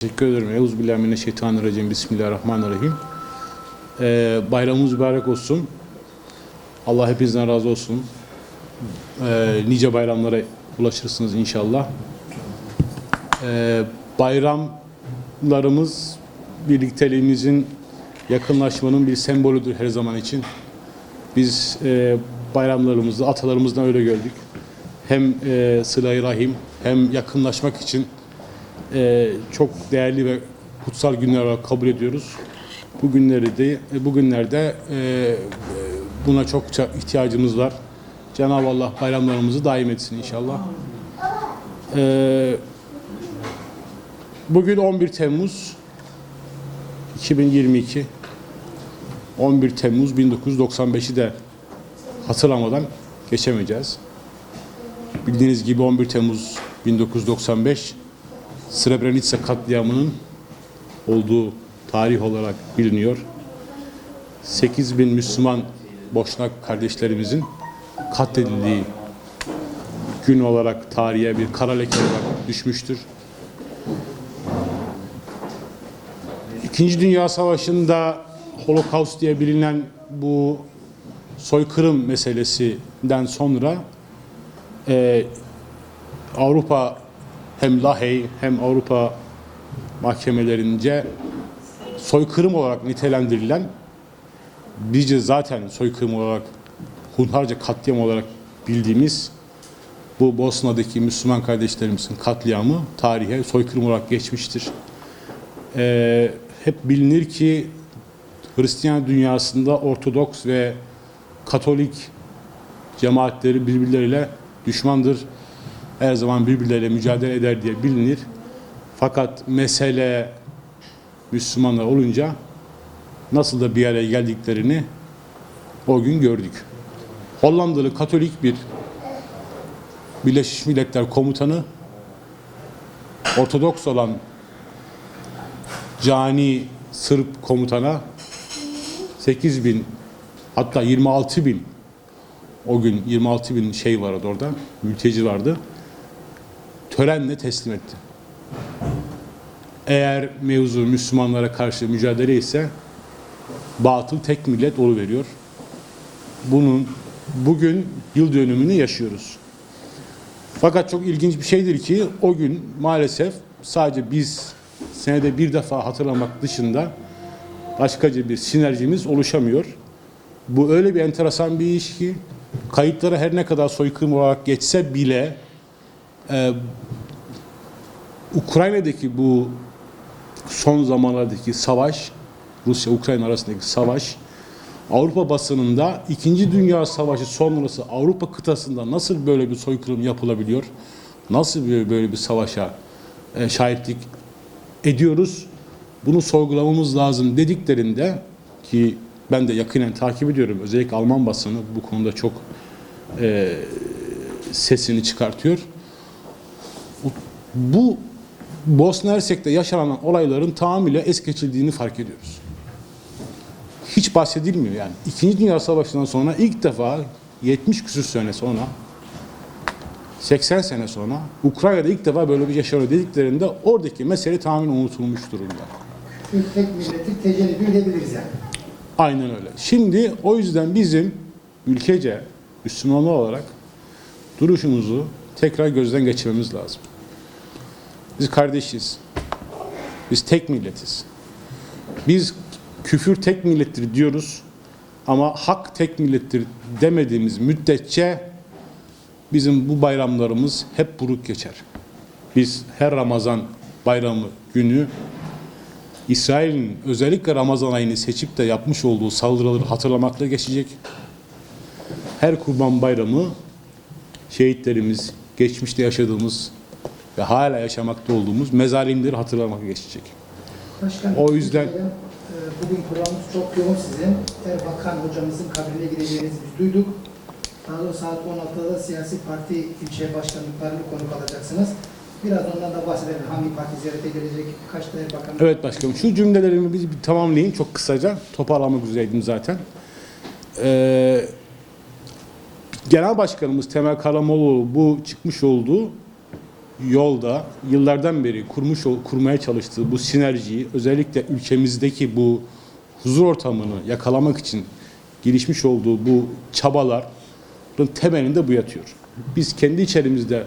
Teşekkür ederim. Euzubillahimineşşeytanirracim. Bismillahirrahmanirrahim. Ee, bayramımız mübarek olsun. Allah hepinizden razı olsun. Ee, nice bayramlara ulaşırsınız inşallah. Ee, bayramlarımız birlikteliğimizin yakınlaşmanın bir sembolüdür her zaman için. Biz e, bayramlarımızı atalarımızdan öyle gördük. Hem e, sıla-i rahim hem yakınlaşmak için e, çok değerli ve kutsal günler olarak kabul ediyoruz. Bu günleri de e, bugünlerde e, buna çokça ihtiyacımız var. Cenab-ı Allah bayramlarımızı daim etsin inşallah. E, bugün 11 Temmuz 2022 11 Temmuz 1995'i de hatırlamadan geçemeyeceğiz. Bildiğiniz gibi 11 Temmuz 1995 Srebrenica katliamının olduğu tarih olarak biliniyor. 8 bin Müslüman Boşnak kardeşlerimizin katledildiği gün olarak tarihe bir kara leke olarak düşmüştür. İkinci Dünya Savaşı'nda Holocaust diye bilinen bu soykırım meselesinden sonra e, Avrupa hem Lahey hem Avrupa mahkemelerince soykırım olarak nitelendirilen bizce zaten soykırım olarak hunharca katliam olarak bildiğimiz bu Bosna'daki Müslüman kardeşlerimizin katliamı tarihe soykırım olarak geçmiştir. Ee, hep bilinir ki Hristiyan dünyasında Ortodoks ve Katolik cemaatleri birbirleriyle düşmandır. Her zaman birbirleriyle mücadele eder diye bilinir. Fakat mesele Müslümanlar olunca nasıl da bir araya geldiklerini o gün gördük. Hollandalı Katolik bir Birleşmiş Milletler komutanı Ortodoks olan cani Sırp komutana 8 bin hatta 26 bin o gün 26 bin şey vardı orada mülteci vardı törenle teslim etti. Eğer mevzu Müslümanlara karşı mücadele ise batıl tek millet veriyor. Bunun bugün yıl dönümünü yaşıyoruz. Fakat çok ilginç bir şeydir ki o gün maalesef sadece biz senede bir defa hatırlamak dışında başkaca bir sinerjimiz oluşamıyor. Bu öyle bir enteresan bir iş ki kayıtlara her ne kadar soykırım olarak geçse bile e, Ukrayna'daki bu son zamanlardaki savaş, Rusya-Ukrayna arasındaki savaş, Avrupa basınında İkinci Dünya Savaşı sonrası Avrupa kıtasında nasıl böyle bir soykırım yapılabiliyor? Nasıl böyle bir savaşa e, şahitlik ediyoruz? Bunu sorgulamamız lazım dediklerinde ki ben de yakinen takip ediyorum. Özellikle Alman basını bu konuda çok e, sesini çıkartıyor. Bu Bosna Hersek'te yaşanan olayların tamamıyla es geçildiğini fark ediyoruz. Hiç bahsedilmiyor yani. İkinci Dünya Savaşı'ndan sonra ilk defa 70 küsür sene sonra 80 sene sonra Ukrayna'da ilk defa böyle bir yaşanıyor dediklerinde oradaki mesele tamamen unutulmuş durumda. İlk tek milleti tecellü edebiliriz yani. Aynen öyle. Şimdi o yüzden bizim ülkece Müslümanlar olarak duruşumuzu tekrar gözden geçirmemiz lazım. Biz kardeşiz. Biz tek milletiz. Biz küfür tek millettir diyoruz ama hak tek millettir demediğimiz müddetçe bizim bu bayramlarımız hep buruk geçer. Biz her Ramazan bayramı günü İsrail'in özellikle Ramazan ayını seçip de yapmış olduğu saldırıları hatırlamakla geçecek. Her kurban bayramı şehitlerimiz, geçmişte yaşadığımız ve hala yaşamakta olduğumuz mezalimleri hatırlamakla geçecek. Başkanım, O yüzden- e, bugün programımız çok yoğun sizin. Erbakan hocamızın kabrine gideceğinizi biz duyduk. Daha sonra saat 16'da da siyasi parti ilçe başkanlıklarını konuk alacaksınız. Biraz ondan da bahsedelim. Hangi parti ziyarete gelecek? Kaç da Erbakan? Evet başkanım şu cümlelerimi bir, bir tamamlayayım çok kısaca. Toparlamak üzereydim zaten. Ee, Genel Başkanımız Temel Karamoğlu bu çıkmış olduğu yolda yıllardan beri kurmuş kurmaya çalıştığı bu sinerjiyi özellikle ülkemizdeki bu huzur ortamını yakalamak için gelişmiş olduğu bu çabaların temelinde bu yatıyor. Biz kendi içerimizde,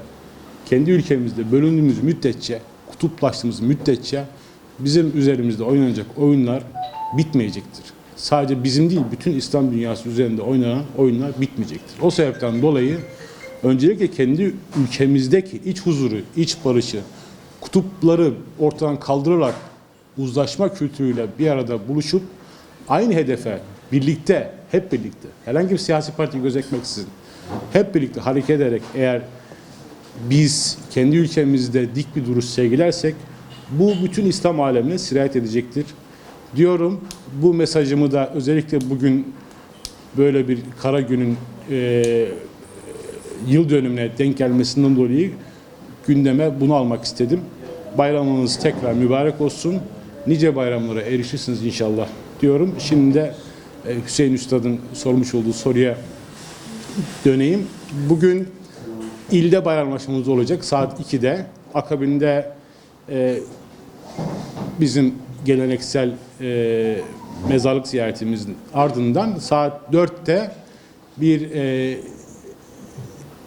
kendi ülkemizde bölündüğümüz müddetçe, kutuplaştığımız müddetçe bizim üzerimizde oynanacak oyunlar bitmeyecektir. Sadece bizim değil, bütün İslam dünyası üzerinde oynanan oyunlar bitmeyecektir. O sebepten dolayı öncelikle kendi ülkemizdeki iç huzuru, iç barışı, kutupları ortadan kaldırarak uzlaşma kültürüyle bir arada buluşup aynı hedefe birlikte, hep birlikte, herhangi bir siyasi parti gözetmeksizin hep birlikte hareket ederek eğer biz kendi ülkemizde dik bir duruş sergilersek bu bütün İslam alemine sirayet edecektir. Diyorum bu mesajımı da özellikle bugün böyle bir kara günün e, yıl dönümüne denk gelmesinden dolayı gündeme bunu almak istedim. Bayramınız tekrar mübarek olsun. Nice bayramlara erişirsiniz inşallah diyorum. Şimdi de e, Hüseyin Üstad'ın sormuş olduğu soruya döneyim. Bugün ilde bayramlaşmamız olacak saat 2'de. Akabinde e, bizim geleneksel e, mezarlık ziyaretimizin ardından saat 4'te bir e,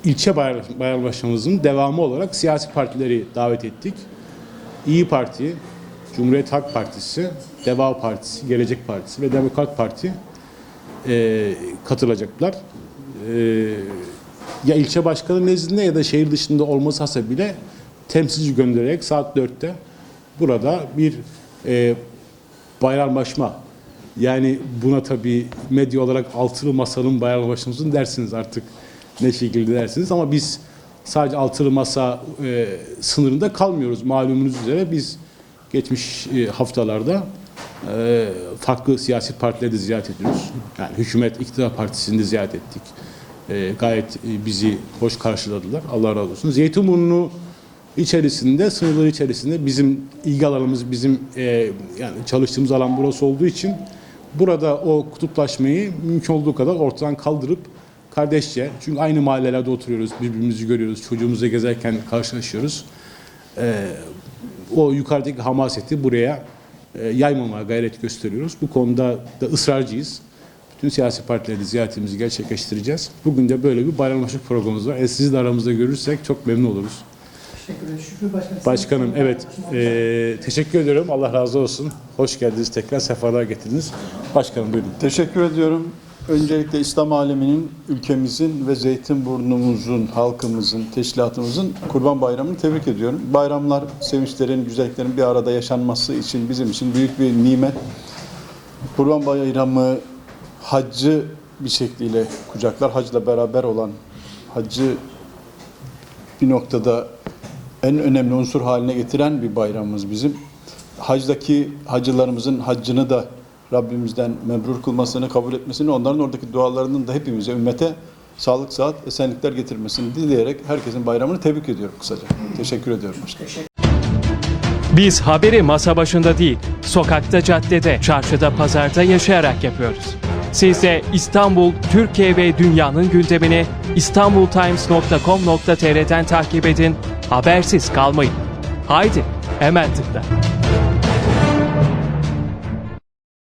ilçe bayram- bayramlaşmamızın devamı olarak siyasi partileri davet ettik. İyi Parti, Cumhuriyet Halk Partisi, Deva Partisi, Gelecek Partisi ve Demokrat Parti e, katılacaklar. E, ya ilçe başkanı nezdinde ya da şehir dışında olması hasebiyle temsilci göndererek saat 4'te burada bir e, bayramlaşma yani buna tabii medya olarak altılı masanın bayramlaşmasını dersiniz artık ne şekilde dersiniz ama biz sadece altılı masa e, sınırında kalmıyoruz malumunuz üzere biz geçmiş e, haftalarda e, farklı siyasi partileri de ziyaret ediyoruz. Yani hükümet iktidar partisini de ziyaret ettik. E, gayet e, bizi hoş karşıladılar. Allah razı olsun. Zeytinburnu içerisinde, sınırları içerisinde bizim ilgi alanımız, bizim e, yani çalıştığımız alan burası olduğu için burada o kutuplaşmayı mümkün olduğu kadar ortadan kaldırıp kardeşçe, çünkü aynı mahallelerde oturuyoruz, birbirimizi görüyoruz, çocuğumuzla gezerken karşılaşıyoruz. E, o yukarıdaki hamaseti buraya e, yaymamaya gayret gösteriyoruz. Bu konuda da ısrarcıyız. Bütün siyasi partileri ziyaretimizi gerçekleştireceğiz. Bugün de böyle bir bayramlaşık programımız var. E, sizi de aramızda görürsek çok memnun oluruz. Teşekkür ederim. Şükrü Başkanım. Başkanım evet e, teşekkür ediyorum. Allah razı olsun. Hoş geldiniz tekrar sefalar getirdiniz. Başkanım buyurun. Teşekkür ediyorum. Öncelikle İslam aleminin, ülkemizin ve Zeytinburnu'muzun, halkımızın, teşkilatımızın Kurban Bayramı'nı tebrik ediyorum. Bayramlar, sevinçlerin, güzelliklerin bir arada yaşanması için bizim için büyük bir nimet. Kurban Bayramı haccı bir şekliyle kucaklar. Hacla beraber olan haccı bir noktada en önemli unsur haline getiren bir bayramımız bizim. Hacdaki hacılarımızın haccını da Rabbimizden mebrur kılmasını, kabul etmesini, onların oradaki dualarının da hepimize, ümmete sağlık, sıhhat, esenlikler getirmesini dileyerek herkesin bayramını tebrik ediyorum kısaca. Teşekkür ediyorum başkanım. Biz haberi masa başında değil, sokakta, caddede, çarşıda, pazarda yaşayarak yapıyoruz. Siz de İstanbul, Türkiye ve dünyanın gündemini istanbultimes.com.tr'den takip edin, habersiz kalmayın. Haydi, hemen tıkla.